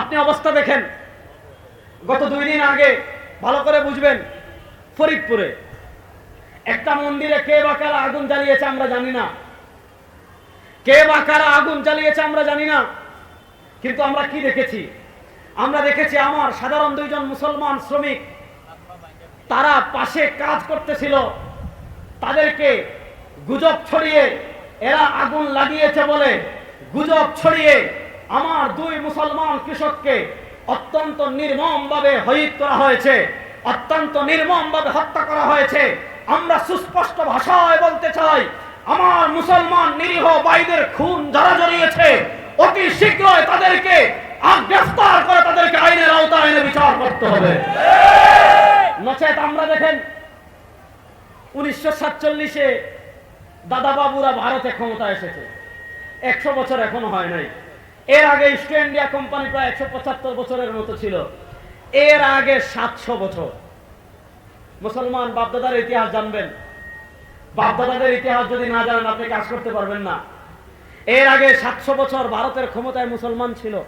আপনি অবস্থা দেখেন। গত দুই দিন আগে ভালো করে বুঝবেন, ফরিদপুরে একটা মন্দিরে কে বা কারা আগুন জ্বালিয়েছে আমরা জানি না। কে বা কারা আগুন জ্বালিয়েছে আমরা জানি না। কিন্তু আমরা কি দেখেছি? আমরা দেখেছি আমার সাধারণ দুইজন মুসলমান শ্রমিক, তারা পাশে কাজ করতেছিল। তাদেরকে গুজব ছড়িয়ে এরা আগুন লাগিয়েছে বলে গুজব ছড়িয়ে আমার দুই মুসলমান কৃষককে অত্যন্ত নির্মম ভাবে হইত করা হয়েছে, অত্যন্ত নির্মম ভাবে হত্যা করা হয়েছে। আমরা সুস্পষ্ট ভাষায় বলতে চাই, আমার মুসলমান নিরীহ ভাইদের খুন যারা জড়িয়েছে, অতি শীঘ্রই তাদেরকে গ্রেফতার করে তাদেরকে আইনের আওতায় এনে বিচার করতে হবে। নচেত আমরা দেখেন, উনিশশো সাতচল্লিশে দাদা বাবুরা ভারতে ক্ষমতা এসেছে। একশো বছর এখনও হয় নাই। এর আগে ইস্ট ইন্ডিয়া কোম্পানি প্রায় একশো পঁচাত্তর বছরের মতো ছিল। এর আগে সাতশো বছর। মুসলমান বাপদাদার ইতিহাস জানবেন। বাপদাদাদের ইতিহাস যদি না জানেন, আপনি কাজ করতে পারবেন না। এর আগে সাতশো বছর ভারতের ক্ষমতায় মুসলমান ছিল।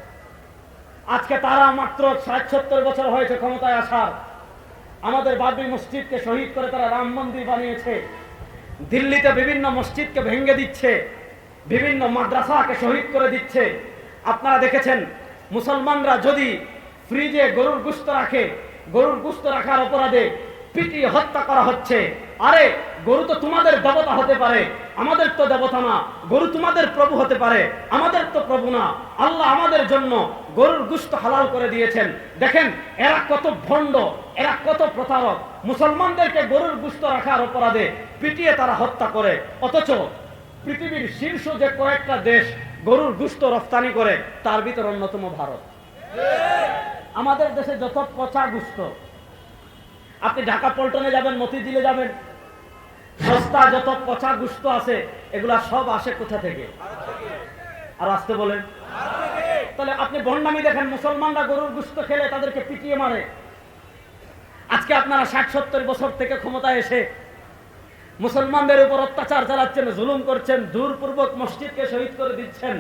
আজকে তারা মাত্র ষাট সত্তর বছর হয়েছে ক্ষমতায় আসার। আমাদের বাবরি মসজিদকে শহীদ করে তারা রাম মন্দির বানিয়েছে। দিল্লিতে বিভিন্ন মসজিদকে ভেঙে দিচ্ছে। বিভিন্ন মাদ্রাসাকে শহীদ করে দিচ্ছে। আপনারা দেখেছেন, মুসলমানরা যদি ফ্রিজে গরুর গুস্ত রাখে, গরুর গুস্ত রাখার অপরাধে পিটিয়ে হত্যা করা হচ্ছে, আরে গরু তো তোমাদের দেবতা হতে পারে, আমাদের তো দেবতা না, গরু তোমাদের প্রভু হতে পারে, আমাদের তো প্রভু না, আল্লাহ আমাদের জন্য গরুর গুস্ত হালাল করে দিয়েছেন। দেখেন, এরা কত ভণ্ড, এরা কত প্রতারক, মুসলমানদেরকে গরুর গুস্ত রাখার অপরাধে পিটিয়ে তারা হত্যা করে। অথচ পৃথিবীর শীর্ষ যে কয়েকটা দেশ গরুর গুস্ত রফতানি করে, তার ভিতর অন্যতম ভারত। আমাদের দেশে যত পচা গুস্ত আপনি ঢাকা পল্টনে যাবেন, মতিঝিলে যাবেন, সস্তা যত পচা গুস্ত আছে, এগুলা সব আসে কোথা থেকে? আর আসতে বলেন। তাহলে আপনি ভণ্ডামি দেখেন, মুসলমানরা গরুর গুস্ত খেলে তাদেরকে পিটিয়ে মারে। আজকে আপনারা ষাট সত্তর বছর থেকে ক্ষমতায় এসে মুসলমানদের উপর অত্যাচার চালাচ্ছেন, জুলুম করছেন, দূরপূর্বক মসজিদকে শহীদ করে দিচ্ছেন।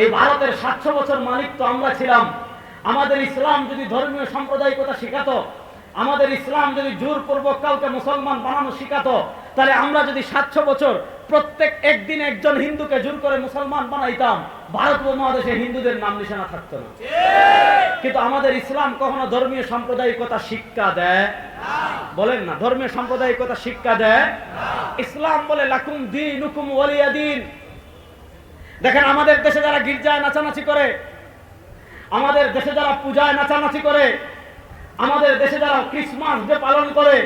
এই ভারতের সাতশো বছর মালিক তো আমরা ছিলাম। আমাদের ইসলাম যদি ধর্মীয় সাম্প্রদায়িকতা শেখাতো, আমাদের ইসলাম যদি জোরপূর্বক কাউকে মুসলমান বানানো শিখাতো তাহলে আমরা যদি সাতশো বছর প্রত্যেক একদিন একজন হিন্দুকে জোর করে মুসলমান বানাইতাম, ভারত উপমহাদেশে হিন্দুদের নাম নিশানা থাকতো না। কিন্তু আমাদের ইসলাম কখনো ধর্মীয় সাম্প্রদায়িকতা শিক্ষা দেয়? বলেন না, ধর্মীয় সাম্প্রদায়িকতা শিক্ষা দেয়? ইসলাম বলে, লাকুম দিন হুকুম ওয়ালিয়া দিন। দেখেন, আমাদের দেশে যারা গির্জায় নাচানাচি করে, আমাদের দেশে যারা পূজায় নাচানাচি করে, আমাদের দেশে যারা ক্রিসমাস ডে পালন করে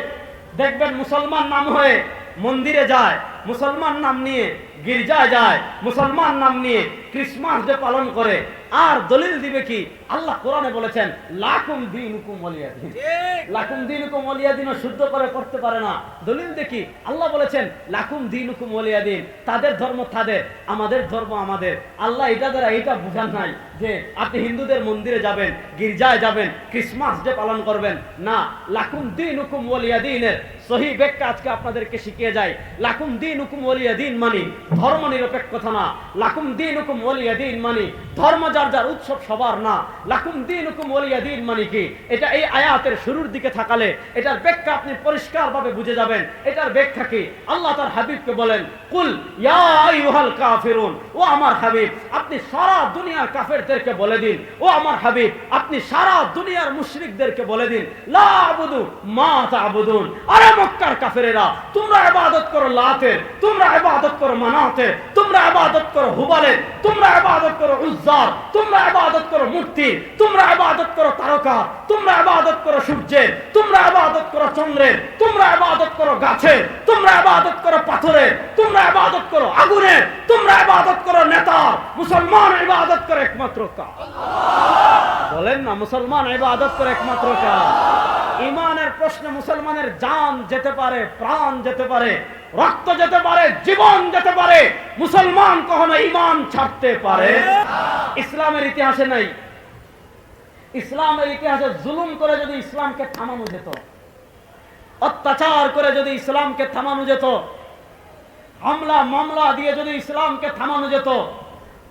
দেখবেন মুসলমান নাম হয়ে মন্দিরে যায় মুসলমান নাম নিয়ে গির্জায় যায় মুসলমান নাম নিয়ে ক্রিসমাস ডে পালন করে। আর দলিল দিবে কি? আল্লাহ কোরআনে বলেছেন লাকুম দিন হুকুম লাকুম দিন হুকুম শুদ্ধ করে পড়তে পারে না। দলিল দেখি আল্লাহ বলেছেন লাকুম দিন হুকুম তাদের ধর্ম তাদের আমাদের ধর্ম আমাদের। আল্লাহ এটা দ্বারা এটা বুঝান নাই যে আপনি হিন্দুদের মন্দিরে যাবেন গির্জায় যাবেন ক্রিসমাস ডে পালন করবেন। না লাকুম দিন হুকুম ওয়ালিয়াদিনের। সহি ব্যাখ্যা আজকে আপনাদেরকে শিখিয়ে যায়। লাকুম দিন হুকুম ওয়ালিয়াদিন মানি ধর্ম নিরপেক্ষতা না। লাকুম দিন হুকুম ওয়ালিয়াদিন মানি। ধর্ম যার যার উৎসব সবার না। লাকুম দিন হুকুম ওয়ালিয়াদিন মানি কি? এটা এই আয়াতের শুরুর দিকে থাকালে এটার ব্যাখ্যা আপনি পরিষ্কার ভাবে বুঝে যাবেন। এটার ব্যাখ্যা কি? আল্লাহ তার হাবিবকে বলেন, কুল ইয়া কাফিরুন। ও আমার হাবিব, আপনি সারা দুনিয়ার কাফেরদেরকে বলে দিন। ও আমার হাবিব, আপনি সারা দুনিয়ার মুশরিকদেরকে বলে দিন। লা আবুদু মা তাবুদুন আরে মক্কার কাফেরেরা, তোমরা ইবাদত করো লাতের, তোমরা ইবাদত করো মানাতের তোমরা ইবাদত করো হুবালের তোমরা ইবাদত করো উজ্জার তোমরা ইবাদত করো মূর্তি তোমরা ইবাদত করো তারকা তোমরা ইবাদত করো সূর্যের তোমরা ইবাদত করো চন্দ্রের তোমরা ইবাদত করো গাছের তোমরা ইবাদত করো পাথরের তোমরা ইবাদত করো আগুনের তোমরা ইবাদত করো নেতা মুসলমান ইবাদত করে একমাত্র কা বলেন না মুসলমান ইবাদত করে একমাত্র কা ইমানের প্রশ্নে মুসলমানের জান যেতে পারে, প্রাণ যেতে পারে, রক্ত যেতে পারে, জীবন যেতে পারে, মুসলমান কখনো ইমান ছাড়তে পারে? ইসলামের ইতিহাসে নাই। ইসলামের ইতিহাসে জুলুম করে যদি ইসলামকে থামানো যেত, অত্যাচার করে যদি ইসলামকে থামানো যেত, হামলা, মামলা দিয়ে যদি ইসলামকে থামানো যেত,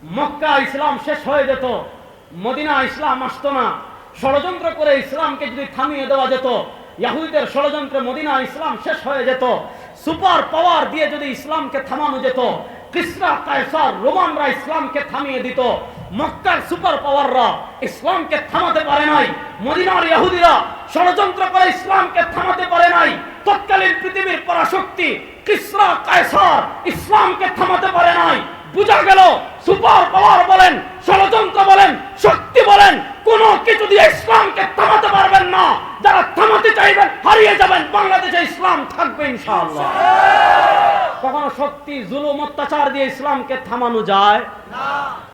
মক্কা ইসলাম শেষ হয়ে যেত, মদিনা ইসলাম আসতো না। ষড়যন্ত্র করে ইসলামকে যদি থামিয়ে দেওয়া যেত, ইয়াহুদিদের ষড়যন্ত্রে মদিনা ইসলাম শেষ হয়ে যেত, সুপার পাওয়ার দিয়ে যদি ইসলামকে থামানো যেত, কিসরা, কায়সার, রোমানরা ইসলামকে থামিয়ে দিত, মক্কার সুপার পাওয়াররা ইসলামকে থামাতে পারে নাই, মদিনার ইহুদিরা ষড়যন্ত্র করে ইসলামকে থামাতে পারে নাই, তৎকালীন পৃথিবীর পরাশক্তি কিসরা, কায়সার ইসলামকে থামাতে পারে নাই। বুঝা গেল, সুপার পাওয়ার বলেন, ষড়যন্ত্র বলেন, শক্তি বলেন কোন কিছু দিয়ে ইসলামকে থামাতে পারবেন না। যারা থামাতে চাইবেন, হারিয়ে যাবেন। বাংলাদেশে ইসলাম থাকবে ইনশাআল্লাহ। কখনো শক্তি জুলুম, অত্যাচার দিয়ে ইসলামকে থামানো যায়?